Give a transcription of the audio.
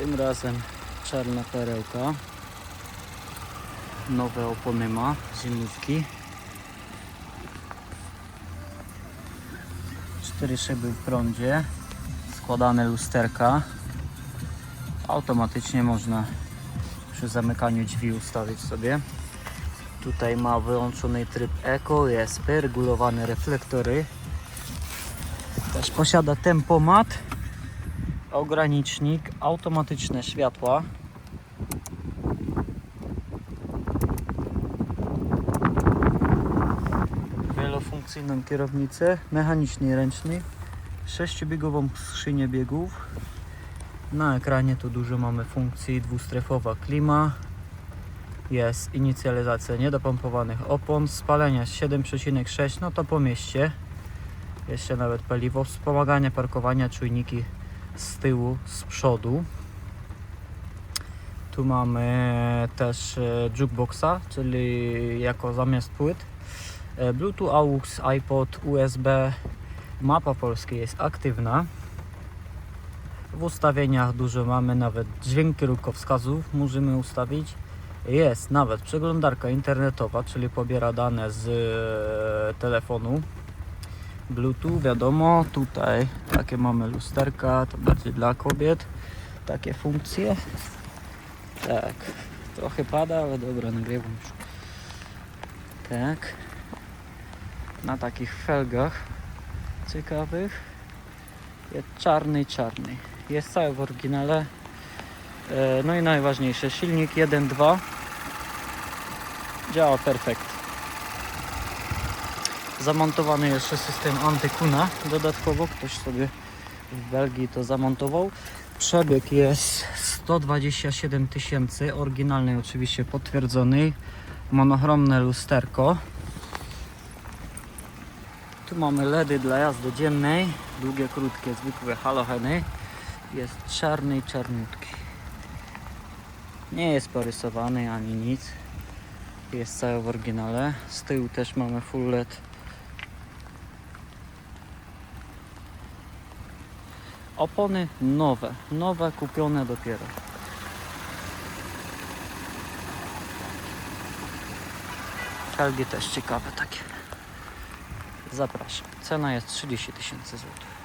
Tym razem czarna perełka. Nowe opony ma, zimówki. Cztery szyby w prądzie. Składane lusterka. Automatycznie można przy zamykaniu drzwi ustawić sobie. Tutaj ma wyłączony tryb Eco, jest regulowane reflektory. Też posiada tempomat, ogranicznik, automatyczne światła. Wielofunkcyjną kierownicę, mechaniczny i ręczny, sześciobiegową skrzynię biegów. Na ekranie tu dużo mamy funkcji, dwustrefowa klima, jest inicjalizacja niedopompowanych opon, spalania 7,6, no to po mieście. Jeszcze nawet paliwo, wspomaganie parkowania, czujniki z tyłu, z przodu. Tu mamy też e, jukeboxa, czyli jako zamiast płyt. E, Bluetooth, AUX, iPod, USB. Mapa polskiej jest aktywna. W ustawieniach dużo mamy, nawet dźwięk kierunkowskazów możemy ustawić. Jest nawet przeglądarka internetowa, czyli pobiera dane z e, telefonu. Bluetooth, wiadomo, tutaj takie mamy lusterka, to bardziej dla kobiet. Takie funkcje. Tak, trochę pada, ale dobra, nagrywam już. Tak. Na takich felgach ciekawych. Jest czarny, czarny. Jest cały w oryginale. E, No i najważniejsze, silnik 1.2 działa perfekt. Zamontowany jeszcze system antykuna dodatkowo, ktoś sobie w Belgii to zamontował. Przebieg jest 127 tysięcy, oryginalny oczywiście potwierdzony, monochromne lusterko. Tu mamy LEDy dla jazdy dziennej, długie, krótkie, zwykłe halogeny. Jest czarny i czarnutki. Nie jest porysowany ani nic. Jest cały w oryginale. Z tyłu też mamy full LED. Opony nowe, nowe kupione dopiero. Felgi też ciekawe takie. Zapraszam. Cena jest 30 tysięcy złotych.